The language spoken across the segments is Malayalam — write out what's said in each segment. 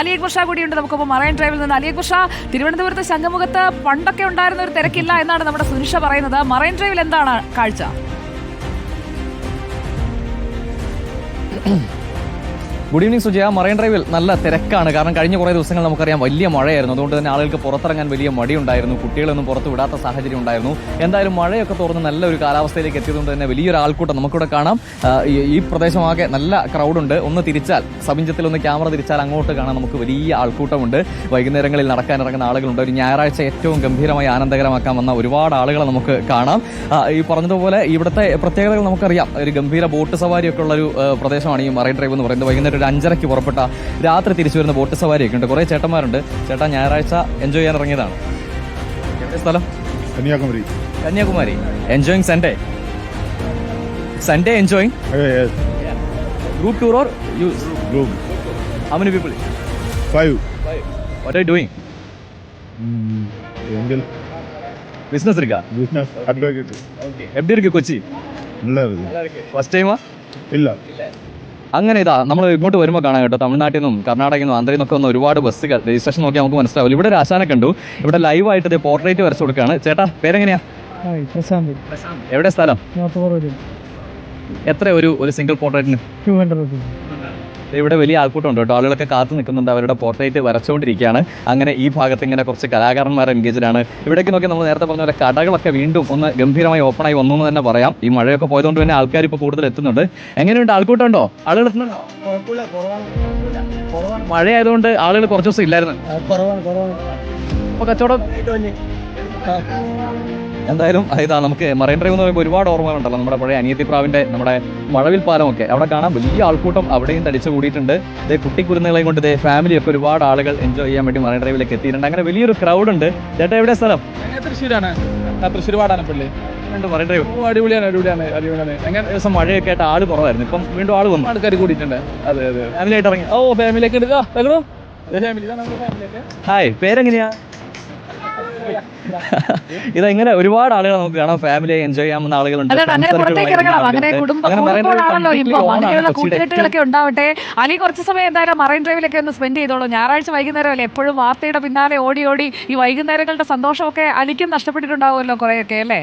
അലി അക്ബർ ഷാ കൂടിയുണ്ട്. നമുക്കിപ്പോൾ മറൈൻ ഡ്രൈവിൽ നിന്ന് അലി അക്ബർ തിരുവനന്തപുരത്ത് ശംഖമുഖത്ത് പണ്ടൊക്കെ ഉണ്ടായിരുന്ന ഒരു തിരക്കില്ല എന്നാണ് നമ്മുടെ സുനിഷ പറയുന്നത്. മറൈൻ ഡ്രൈവിൽ എന്താണ് കാഴ്ച? Good evening Sujaya. മറൈൻ ഡ്രൈവിൽ നല്ല തിരക്കാണ്. കാരണം കഴിഞ്ഞ കുറേ ദിവസങ്ങൾ നമുക്കറിയാം വലിയ മഴയായിരുന്നു. അതുകൊണ്ട് തന്നെ ആളുകൾക്ക് പുറത്തിറങ്ങാൻ വലിയ മടിയുണ്ടായിരുന്നു. കുട്ടികളൊന്നും പുറത്ത് വിടാത്ത സാഹചര്യം ഉണ്ടായിരുന്നു. എന്തായാലും മഴയൊക്കെ തുറന്ന് നല്ലൊരു കാലാവസ്ഥയിലേക്ക് എത്തിയതുകൊണ്ട് തന്നെ വലിയൊരു ആൾക്കൂട്ടം നമുക്കിവിടെ കാണാം. ഈ- ഈ പ്രദേശമാകെ നല്ല ക്രൗഡുണ്ട് ഒന്ന് തിരിച്ചാൽ സമിഞ്ചത്തിൽ ഒന്ന് ക്യാമറ തിരിച്ചാൽ അങ്ങോട്ട് കാണാൻ നമുക്ക് വലിയ ആൾക്കൂട്ടമുണ്ട്. വൈകുന്നേരങ്ങളിൽ നടക്കാനിറങ്ങുന്ന ആളുകളുണ്ട്. ഒരു ഞായറാഴ്ച ഏറ്റവും ഗംഭീരമായി ആനന്ദകരമാക്കാൻ വന്ന ഒരുപാട് ആളുകളെ നമുക്ക് കാണാം. ഈ പറഞ്ഞതുപോലെ ഇവിടുത്തെ പ്രത്യേകതകൾ നമുക്കറിയാം. ഒരു ഗംഭീര ബോട്ട് സവാരിയൊക്കെ ഉള്ള ഒരു പ്രദേശമാണ് ഈ മറൈൻ ഡ്രൈവ് എന്ന് പറയുന്നത്. വൈകുന്നേരം ഒരു അഞ്ചരയ്ക്ക് പുറപ്പെട്ട രാത്രി തിരിച്ചു വരുന്ന ബോട്ട് സവാരിയൊക്കെ ഉണ്ട് കുറേ ചേട്ടന്മാരുണ്ട് ചേട്ടാ ഞായറാഴ്ച എൻജോയ് ചെയ്യാൻ ഇറങ്ങിയതാണ് എവിടെ സ്ഥലം Kanyakumari Kanyakumari enjoying Sunday Sunday enjoying group tour or you group how many people five what are you doing எங்கள் business இருக்கா பிஸ்னஸ் அட்வொகேட் எப்படி இருக்கு கொச்சி நல்லா இருக்குது ഫസ്റ്റ് ടൈമാ இல்லை അങ്ങനെ ഇതാ നമ്മൾ ഇങ്ങോട്ട് വരുമ്പോൾ കാണാം കേട്ടോ തമിഴ്നാട്ടിൽ നിന്നും കർണാടകയിൽ നിന്നും ആന്ധ്രയിൽ നിന്നൊക്കെ വന്ന ഒരുപാട് ബസ്സുകൾ. രജിസ്ട്രേഷൻ നോക്കിയാൽ നമുക്ക് മനസ്സിലാവില്ല ഇവിടെ ഒരു ആശാനെ കണ്ടു. ഇവിടെ ലൈവായിട്ട് ഇത് പോർട്രേറ്റ് വരച്ചു കൊടുക്കുകയാണ്. ചേട്ടാ പേരെങ്ങനെയാ? പ്രശാന്ത്. എവിടെ സ്ഥലം? എത്ര ഒരു ഒരു സിംഗിൾ പോർട്രേറ്റിന് ടു ഹൺഡ്രഡ് റുപ്പീസ് ഇവിടെ വലിയ ആൾക്കൂട്ടമുണ്ട് കേട്ടോ. ആളുകളൊക്കെ കാത്തു നിൽക്കുന്നുണ്ട്. അവരുടെ പോർട്രേറ്റ് വരച്ചുകൊണ്ടിരിക്കുകയാണ്. അങ്ങനെ ഈ ഭാഗത്ത് ഇങ്ങനെ കുറച്ച് കലാകാരന്മാർ എൻഗേജ്ഡ് ആണ്. ഇവിടേക്ക് നോക്കി നമ്മൾ നേരത്തെ പറഞ്ഞ പോലെ കടകളൊക്കെ വീണ്ടും ഒന്ന് ഗംഭീരമായി ഓപ്പൺ ആയി വന്നു എന്ന് തന്നെ പറയാം. ഈ മഴയൊക്കെ പോയതുകൊണ്ട് തന്നെ ആൾക്കാർ ഇപ്പോൾ കൂടുതൽ എത്തുന്നുണ്ട്. എങ്ങനെയുണ്ട്? ആൾക്കൂട്ടം ഉണ്ടോ ആളുകൾ എത്തുന്നുണ്ടോ? മഴയായതുകൊണ്ട് ആളുകൾ കുറച്ച് ദിവസം ഇല്ലായിരുന്നു. അപ്പോൾ കച്ചവടം എന്തായാലും ഇതാ നമുക്ക് മറൈൻ ഡ്രൈവ് എന്ന് പറയുമ്പോൾ ഒരുപാട് ഓർമ്മകളുണ്ടല്ലോ. നമ്മുടെ പഴയ അനിയത്തിപ്രാവിന്റെ നമ്മുടെ മഴവിൽ പാലമൊക്കെ. അവിടെ കാണാൻ വലിയ ആൾക്കൂട്ടം അവിടെയും തടിച്ചു കൂടിയിട്ടുണ്ട്. ഇതേ കുട്ടി കുരുന്നുകളെയും കൊണ്ട് ഇതേ ഫാമിലി ഒക്കെ ഒരുപാട് ആളുകൾ എൻജോയ് ചെയ്യാൻ വേണ്ടി മറൈൻ ഡ്രൈവിലേക്ക് എത്തിയിട്ടുണ്ട്. അങ്ങനെ വലിയൊരു ക്രൗഡ് ഉണ്ട്. ചേട്ടാ എവിടെ സ്ഥലം? തൃശ്ശൂരാണ്. തൃശ്ശൂർ വാടാനപ്പള്ളി ഉണ്ട് മറൈൻ ഡ്രൈവ്. അടിപൊളിയാണ് അടിപൊളിയാണ് അടിപൊളിയാണ്. എങ്ങനെ ദിവസം മഴയൊക്കെ ആയിട്ട് ആൾ കുറവായിരുന്നു. ഇപ്പം വീണ്ടും ആൾ വന്നു. ആൾക്കാർ കൂടിയിട്ടുണ്ട്. അതെ അതെ. ഫാമിലി ആയിട്ട് ഇറങ്ങി. ഓ ഫാമിലിയൊക്കെ തകടോ ഫാമിലി ഫാമിലിയൊക്കെ ഹായ് പേരെങ്ങനെയാ? ഇതാ ഇങ്ങനെ ഒരുപാട് ആളുകൾ നമുക്ക് കാണാം. ഫാമിലി എൻജോയ് ചെയ്യാവുന്ന ആളുകളുണ്ട്. കൂട്ടുകെട്ടുകളൊക്കെ ഉണ്ടാവട്ടെ. അലി കുറച്ച് സമയം എന്തായാലും മറൈൻ ഡ്രൈവിലൊക്കെ ഒന്ന് സ്പെൻഡ് ചെയ്തോളൂ. ഞായറാഴ്ച വൈകുന്നേരം അല്ലേ എപ്പോഴും വാർത്തയുടെ പിന്നാലെ ഓടി ഓടി ഈ വൈകുന്നേരങ്ങളുടെ സന്തോഷമൊക്കെ അലിക്കും നഷ്ടപ്പെട്ടിട്ടുണ്ടാവുമല്ലോ കുറേയൊക്കെ അല്ലേ?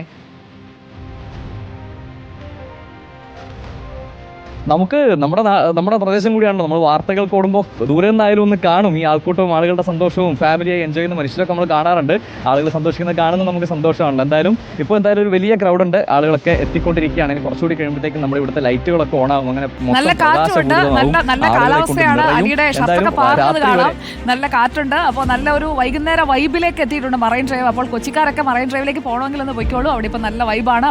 നമുക്ക് നമ്മുടെ നമ്മുടെ പ്രദേശം കൂടിയാണ് നമ്മൾ വാർത്തകൾ കൂടുമ്പോൾ ദൂരെ നിന്നായാലും ഒന്ന് കാണും. ഈ ആൾക്കൂട്ടവും ആളുകളുടെ സന്തോഷവും ഫാമിലിയായി എൻജോയ് ചെയ്യുന്ന മനുഷ്യരൊക്കെ നമ്മൾ കാണാറുണ്ട്. ആളുകൾ സന്തോഷിക്കുന്നത് കാണുന്നത് നമുക്ക് സന്തോഷമാണല്ലോ. എന്തായാലും ഇപ്പോൾ എന്തായാലും ഒരു വലിയ ക്രൗഡ് ഉണ്ട്. ആളുകളൊക്കെ എത്തിക്കൊണ്ടിരിക്കുകയാണ്. ഇനി കുറച്ചുകൂടി കഴിയുമ്പോഴത്തേക്കും നമ്മുടെ ഇവിടുത്തെ ലൈറ്റുകളൊക്കെ ഓണാകും അങ്ങനെ നല്ല കാറ്റുണ്ട്. നല്ല നല്ല കാലാവസ്ഥയാണ്. അലിയുടെ ഷർട്ടൊക്കെ പാറുന്നത് കാണാം. നല്ല കാറ്റുണ്ട്. അപ്പോൾ നല്ല ഒരു വൈകുന്നേര വൈബിലേക്ക് എത്തിയിട്ടുണ്ട് മറൈൻ ഡ്രൈവ്. അപ്പോൾ കൊച്ചിക്കാരൊക്കെ മറൈൻ ഡ്രൈവിലേക്ക് പോകണമെങ്കിൽ ഒന്ന് പൊയ്ക്കോളൂ. അവിടെ ഇപ്പം നല്ല വൈബാണ്